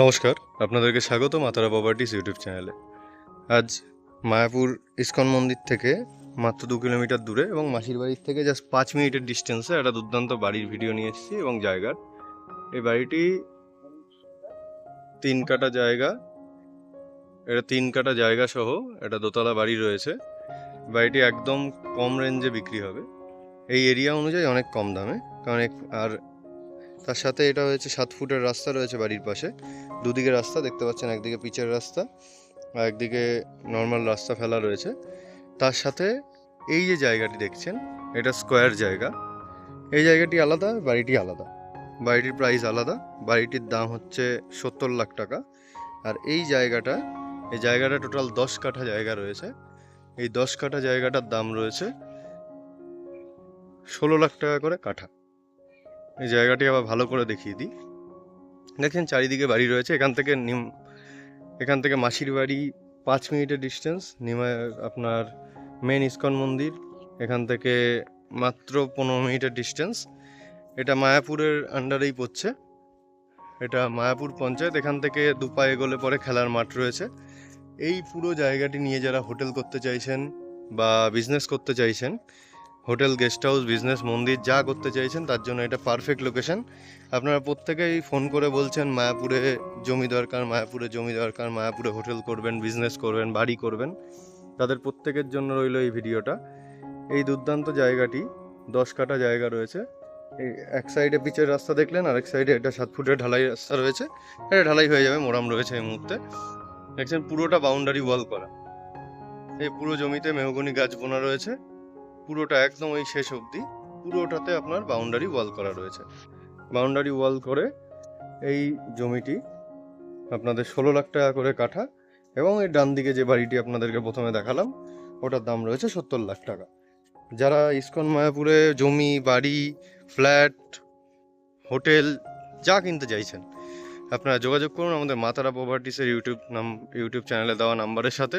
নমস্কার, আপনাদেরকে স্বাগত মাতারা প্রপার্টিস ইউটিউব চ্যানেলে। আজ মায়াপুর ইস্কন মন্দির থেকে মাত্র দু কিলোমিটার দূরে এবং মাসির বাড়ির থেকে জাস্ট পাঁচ মিনিটের ডিস্টেন্সে একটা দুর্দান্ত বাড়ির ভিডিও নিয়ে এসেছি এবং জায়গার। এই বাড়িটি তিন কাটা জায়গা, এটা তিন কাটা জায়গা সহ একটা দোতলা বাড়ি রয়েছে। বাড়িটি একদম কম রেঞ্জে বিক্রি হবে। এই এরিয়া অনুযায়ী অনেক কম দামে, কারণ আর তার সাথে এটা হয়েছে সাত ফুটের রাস্তা রয়েছে বাড়ির পাশে। দুদিকে রাস্তা, দেখতে পাচ্ছেন একদিকে পিচের রাস্তা আর একদিকে নর্মাল রাস্তা ফেলা রয়েছে। তার সাথে এই যে জায়গাটি দেখছেন, এটা স্কোয়ার জায়গা। এই জায়গাটি আলাদা, বাড়িটি আলাদা। বাড়িটির প্রাইস আলাদা, বাড়িটির দাম হচ্ছে সত্তর লাখ টাকা। আর এই জায়গাটা এই জায়গাটা টোটাল দশ কাঠা জায়গা রয়েছে। এই দশ কাঠা জায়গাটার দাম রয়েছে ষোলো লাখ টাকা করে কাঠা। এই জায়গাটি আবার ভালো করে দেখিয়ে দিই। দেখেন চারিদিকে বাড়ি রয়েছে, এখান থেকে নিম, এখান থেকে মাসির বাড়ি পাঁচ মিনিটের ডিস্টেন্স নিমা, আপনার মেন ইস্কন মন্দির, এখান থেকে মাত্র পনেরো মিনিটের ডিস্টেন্স এটা মায়াপুরের আন্ডারেই পড়ছে। এটা মায়াপুর পঞ্চায়েত, এখান থেকে দু পা এগোলে পরে খেলার মাঠ রয়েছে। এই পুরো জায়গাটি নিয়ে যারা হোটেল করতে চাইছেন বা বিজনেস করতে চাইছেন হোটেল, গেস্ট হাউস, বিজনেস, মন্দির যা করতে চাইছেন, তার জন্য এটা পারফেক্ট লোকেশন আপনারা প্রত্যেকেই ফোন করে বলছেন, মায়াপুরে জমি দরকার, মায়াপুরে জমি দরকার, মায়াপুরে হোটেল করবেন বিজনেস করবেন, বাড়ি করবেন। তাদের প্রত্যেকের জন্য রইল এই ভিডিওটা। এই দুর্দান্ত জায়গাটি, দশ কাটা জায়গা রয়েছে। এই এক সাইডে পিচের রাস্তা দেখলেন, আরেক সাইডে এটা সাত ফুটের ঢালাই রাস্তা রয়েছে। এটা ঢালাই হয়ে যাবে মোরাম রয়েছে এই মুহূর্তে। দেখছেন পুরোটা বাউন্ডারি ওয়াল করা। এই পুরো জমিতে মেহগনি গাছ বোনা রয়েছে। পুরোটা একদম ওই শেষ অবধি। পুরোটাতে আপনার বাউন্ডারি ওয়াল করা রয়েছে। বাউন্ডারি ওয়াল করে এই জমিটি আপনাদের ষোলো লাখ টাকা করে কাঠা এবং এর ডান দিকে যে বাড়িটি আপনাদেরকে প্রথমে দেখালাম, ওটার দাম রয়েছে সত্তর লাখ টাকা। যারা ইস্কন মায়াপুরে জমি, বাড়ি ফ্ল্যাট হোটেল, যা কিনতে চাইছেন, আপনারা যোগাযোগ করুন আমাদের মাতারা প্রপার্টিসের ইউটিউব নাম, ইউটিউব চ্যানেলে দেওয়া নাম্বারের সাথে।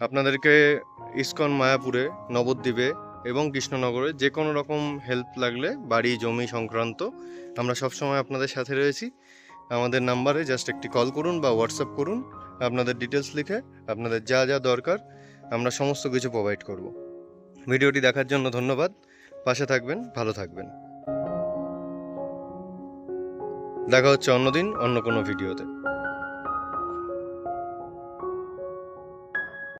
আপনাদেরকে ইস্কন, মায়াপুরে, নবদ্বীপে এবং কৃষ্ণনগরে যে কোনো রকম হেল্প লাগলে, বাড়ি, জমি সংক্রান্ত, আমরা সবসময় আপনাদের সাথে রয়েছি। আমাদের নাম্বারে জাস্ট একটি কল করুন বা হোয়াটসঅ্যাপ করুন, আপনাদের ডিটেলস লিখে, আপনাদের যা যা দরকার, আমরা সমস্ত কিছু প্রোভাইড করব। ভিডিওটি দেখার জন্য ধন্যবাদ। পাশে থাকবেন, ভালো থাকবেন। দেখা হচ্ছে অন্যদিন, অন্য কোনো ভিডিওতে।